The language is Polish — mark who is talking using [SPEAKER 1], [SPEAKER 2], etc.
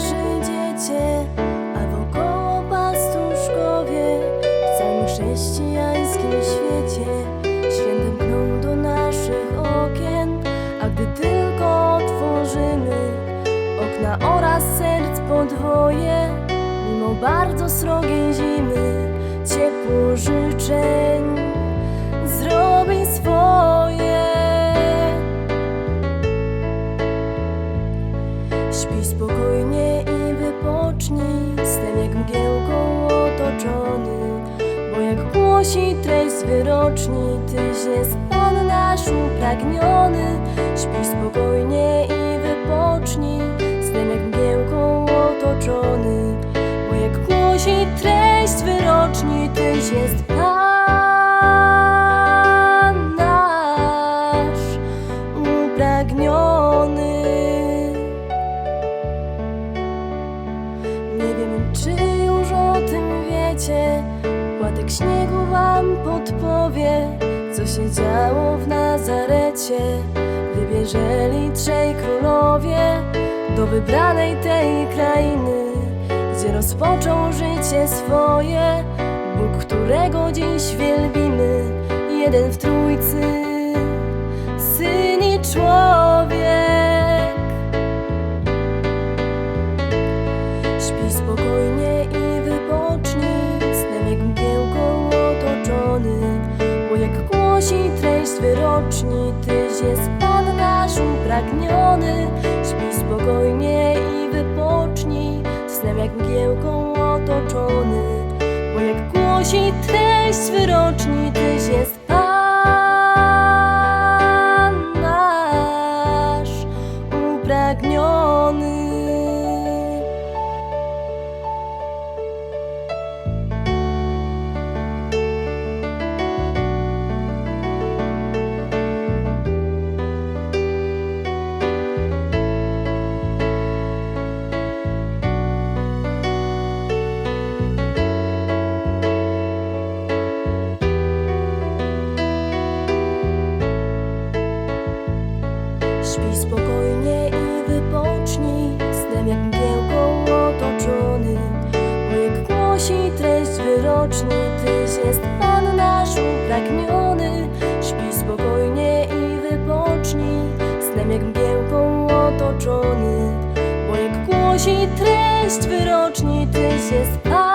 [SPEAKER 1] nasze dziecię, a wokoło pastuszkowie w całym chrześcijańskim świecie. Świętem pchną do naszych okien, a gdy tylko otworzymy okna oraz serc podwoje, mimo bardzo srogiej zimy, ciepło życzeń Śpi spokojnie i wypocznij, snem jak mgiełką otoczony. Bo jak głosi treść wyroczni, Tyś jest Pan nasz upragniony. Śpi spokojnie i wypocznij, snem jak mgiełką otoczony. Bo jak głosi treść wyroczni, Tyś jest Śniegu wam podpowie, co się działo w Nazarecie. Wybierzeli trzej królowie do wybranej tej krainy, gdzie rozpoczął życie swoje. Bóg, którego dziś wielbimy, jeden w trójcy, syn i człowiek. Śpi spokojnie i wypocznij, wyroczni, Tyś jest Pan nasz upragniony. Śpi spokojnie i wypocznij, snem jak mgiełką otoczony. Bo jak głosi treść wyroczni, Tyś jest Śpi spokojnie i wypocznij, snem jak mgiełką otoczony. Jak głosi treść wyroczni, Tyś jest Pan nasz upragniony. Śpi spokojnie i wypocznij, snem jak mgiełką otoczony. Jak głosi treść wyroczni, Tyś jest Pan